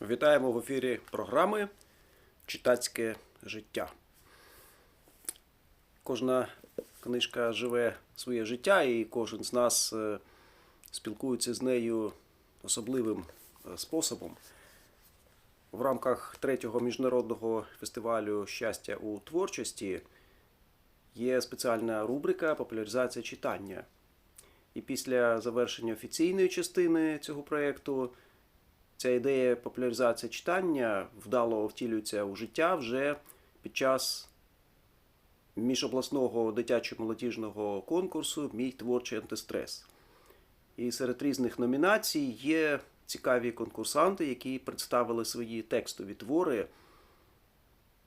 Вітаємо в ефірі програми Читацьке життя. Кожна книжка живе своє життя, і кожен з нас е, спілкується з нею особливим е, способом. В рамках третього міжнародного фестивалю щастя у творчості є спеціальна рубрика Популяризація читання. І після завершення офіційної частини цього проєкту ця ідея популяризації читання вдало втілюється у життя вже під час міжобласного дитячо-молодіжного конкурсу Мій творчий антистрес. І серед різних номінацій є цікаві конкурсанти, які представили свої текстові твори,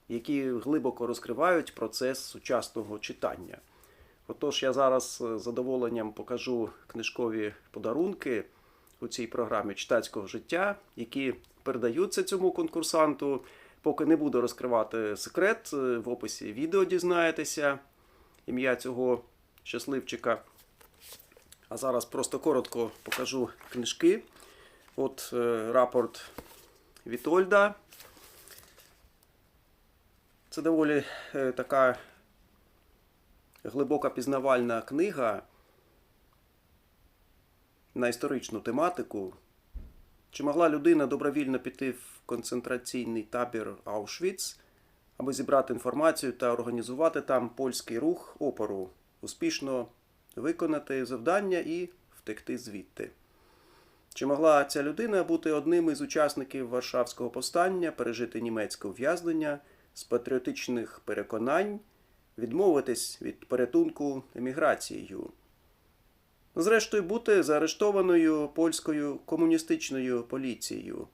які глибоко розкривають процес сучасного читання. Отож, я зараз з задоволенням покажу книжкові подарунки у цій програмі читацького життя, які передаються цьому конкурсанту. Поки не буду розкривати секрет, е, в описі відео дізнаєтеся ім'я цього щасливчика. А зараз просто коротко покажу книжки. От е, рапорт Вітольда. Це доволі е, така глибока пізнавальна книга на історичну тематику. Чи могла людина добровільно піти в концентраційний табір Аушвіц, аби зібрати інформацію та організувати там польський рух опору, успішно виконати завдання і втекти звідти? Чи могла ця людина бути одним із учасників Варшавського повстання, пережити німецьке ув'язнення з патріотичних переконань, відмовитись від порятунку еміграцією? Зрештою, бути заарештованою польською комуністичною поліцією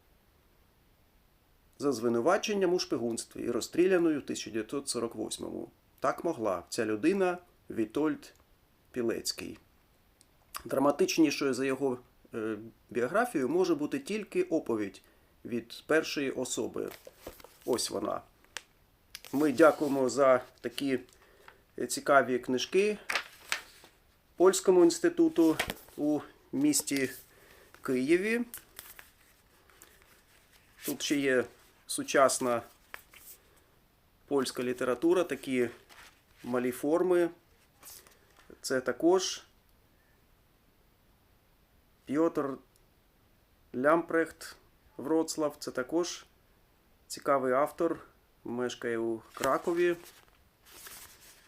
за звинуваченням у шпигунстві і розстріляною в 1948-му. Так могла ця людина Вітольд Пілецький. Драматичнішою за його е, біографією може бути тільки оповідь від першої особи. Ось вона. Ми дякуємо за такі цікаві книжки. Польському інституту у місті Києві. Тут ще є сучасна польська література, такі малі форми. Це також Пьотр Лямпрехт Вроцлав. Це також цікавий автор, мешкає у Кракові.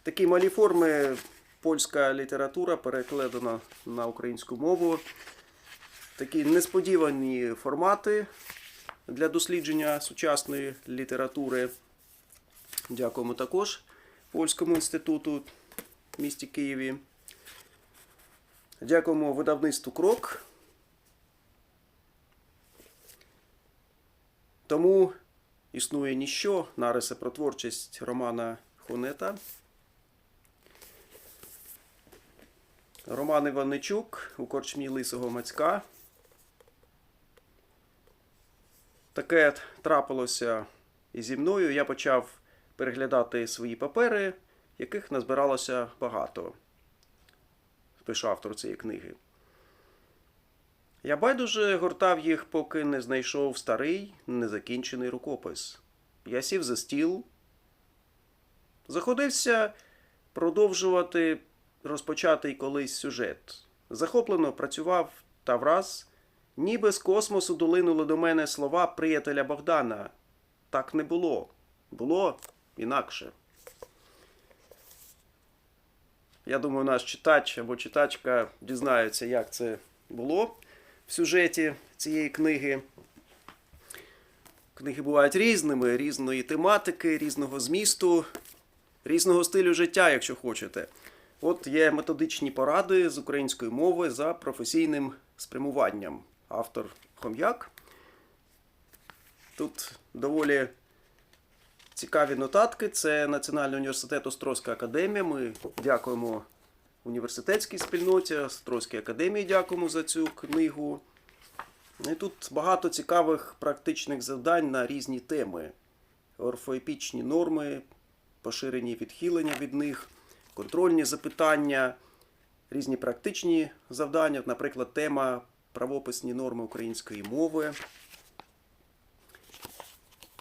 Такі малі форми польська література перекладена на українську мову. Такі несподівані формати для дослідження сучасної літератури. Дякуємо також Польському інституту в місті Києві. Дякуємо видавництву Крок. Тому існує ніщо нариси про творчість Романа Хонета. Роман Іваничук у корчмі Лисого Мацька. Таке трапилося і зі мною. Я почав переглядати свої папери, яких назбиралося багато. Пише автор цієї книги. Я байдуже гортав їх, поки не знайшов старий незакінчений рукопис. Я сів за стіл, заходився продовжувати розпочатий колись сюжет. Захоплено працював та враз, ніби з космосу долинули до мене слова приятеля Богдана. Так не було. Було інакше. Я думаю, наш читач або читачка дізнаються, як це було в сюжеті цієї книги. Книги бувають різними, різної тематики, різного змісту, різного стилю життя, якщо хочете. От є методичні поради з української мови за професійним спрямуванням. Автор Хом'як. Тут доволі цікаві нотатки. Це Національний університет Острозька академія. Ми дякуємо університетській спільноті, Острозькій академії дякуємо за цю книгу. І тут багато цікавих практичних завдань на різні теми: орфоепічні норми, поширені відхилення від них контрольні запитання, різні практичні завдання, наприклад, тема правописні норми української мови.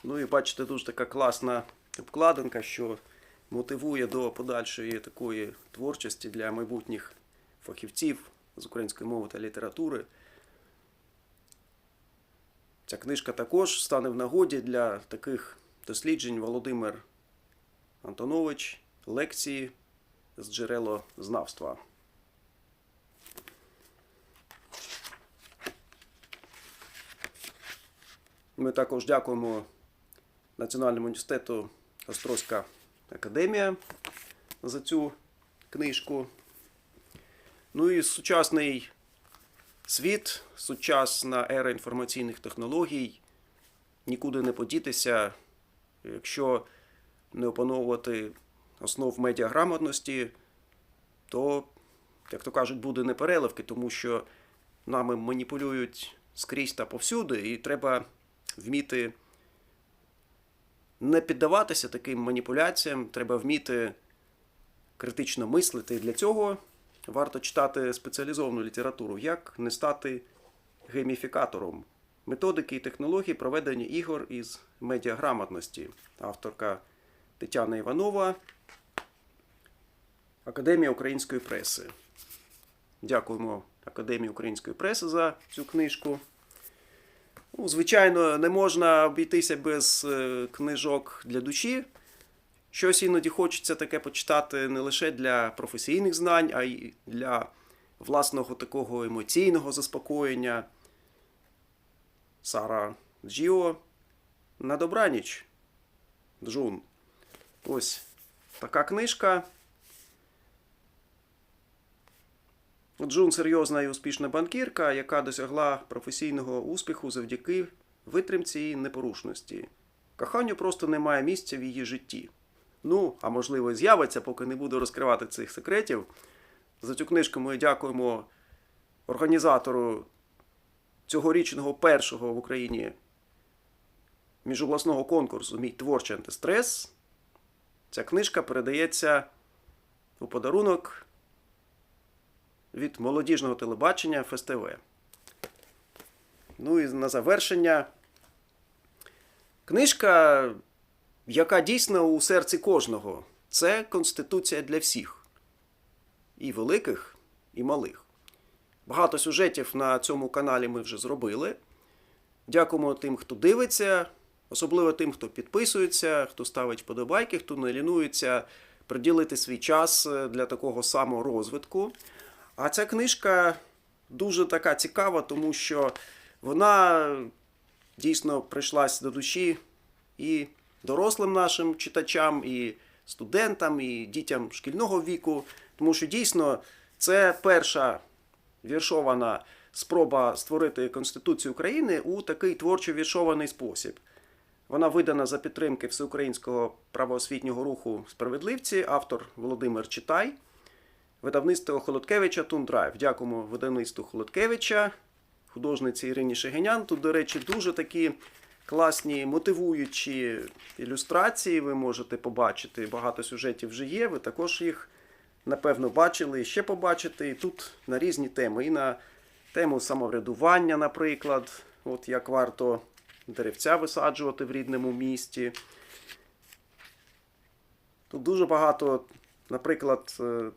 Ну і бачите, дуже така класна обкладинка, що мотивує до подальшої такої творчості для майбутніх фахівців з української мови та літератури. Ця книжка також стане в нагоді для таких досліджень Володимир Антонович, лекції з джерелознавства. Ми також дякуємо Національному університету Острозька академія за цю книжку. Ну і сучасний світ, сучасна ера інформаційних технологій. Нікуди не подітися, якщо не опановувати основ медіаграмотності, то, як то кажуть, буде непереливки, тому що нами маніпулюють скрізь та повсюди, і треба вміти не піддаватися таким маніпуляціям, треба вміти критично мислити. І для цього варто читати спеціалізовану літературу, як не стати гейміфікатором. Методики і технології проведення ігор із медіаграмотності. Авторка Тетяна Іванова, Академія української преси. Дякуємо Академії української преси за цю книжку. Ну, звичайно, не можна обійтися без е, книжок для душі. Щось іноді хочеться таке почитати не лише для професійних знань, а й для власного такого емоційного заспокоєння. Сара Джіо на добраніч. Джун. Ось така книжка. Джун серйозна і успішна банкірка, яка досягла професійного успіху завдяки витримці і непорушності. Коханню просто немає місця в її житті. Ну, а можливо, і з'явиться, поки не буду розкривати цих секретів. За цю книжку ми дякуємо організатору цьогорічного першого в Україні міжобласного конкурсу Мій творчий антистрес. Ця книжка передається у подарунок від молодіжного телебачення ФСТВ. Ну і на завершення. Книжка, яка дійсно у серці кожного, це Конституція для всіх. І великих, і малих. Багато сюжетів на цьому каналі ми вже зробили. Дякуємо тим, хто дивиться, особливо тим, хто підписується, хто ставить вподобайки, хто не лінується приділити свій час е, для такого саморозвитку. А ця книжка дуже така цікава, тому що вона дійсно прийшлась до душі і дорослим нашим читачам, і студентам, і дітям шкільного віку. Тому що дійсно це перша віршована спроба створити Конституцію України у такий творчо віршований спосіб. Вона видана за підтримки Всеукраїнського правоосвітнього руху справедливці, автор Володимир Читай. Видавництво Холодкевича Тундрайв. Дякуємо видавництву Холодкевича, художниці Ірині Шегенян. Тут, до речі, дуже такі класні мотивуючі ілюстрації. Ви можете побачити. Багато сюжетів вже є. Ви також їх, напевно, бачили і ще побачите. І тут на різні теми. І на тему самоврядування, наприклад, от як варто деревця висаджувати в рідному місті. Тут дуже багато, наприклад, е,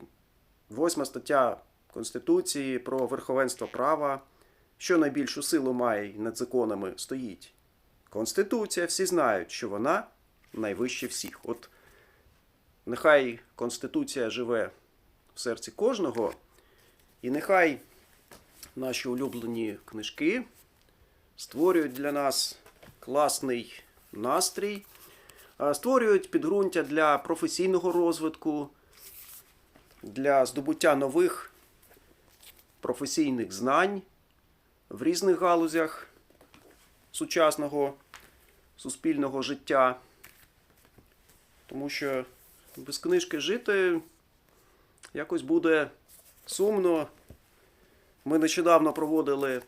Восьма стаття Конституції про верховенство права, що найбільшу силу має над законами стоїть. Конституція, всі знають, що вона найвище всіх. От нехай Конституція живе в серці кожного, і нехай наші улюблені книжки створюють для нас класний настрій, створюють підґрунтя для професійного розвитку для здобуття нових професійних знань в різних галузях сучасного суспільного життя. Тому що без книжки жити якось буде сумно. Ми нещодавно проводили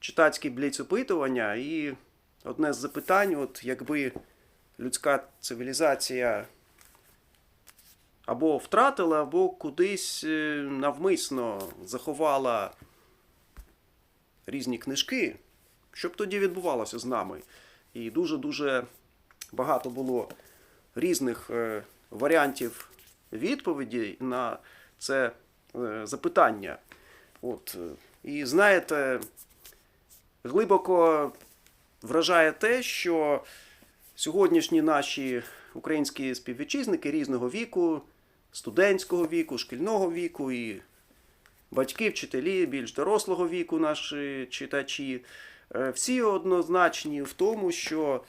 читацькі бліц-опитування, і одне з запитань, от якби людська цивілізація або втратила, або кудись е, навмисно заховала різні книжки. Що б тоді відбувалося з нами? І дуже-дуже багато було різних е, варіантів відповіді на це е, запитання. От. І знаєте, глибоко вражає те, що сьогоднішні наші українські співвітчизники різного віку, студентського віку, шкільного віку і батьки, вчителі більш дорослого віку, наші читачі, е, всі однозначні в тому, що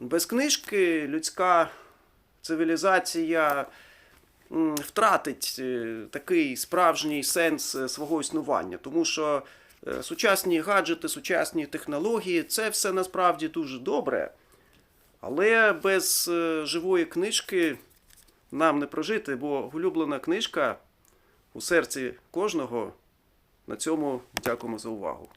без книжки людська цивілізація втратить е, такий справжній сенс е, свого існування, тому що сучасні гаджети, сучасні технології це все насправді дуже добре. Але без е, живої книжки нам не прожити, бо улюблена книжка у серці кожного. На цьому дякуємо за увагу.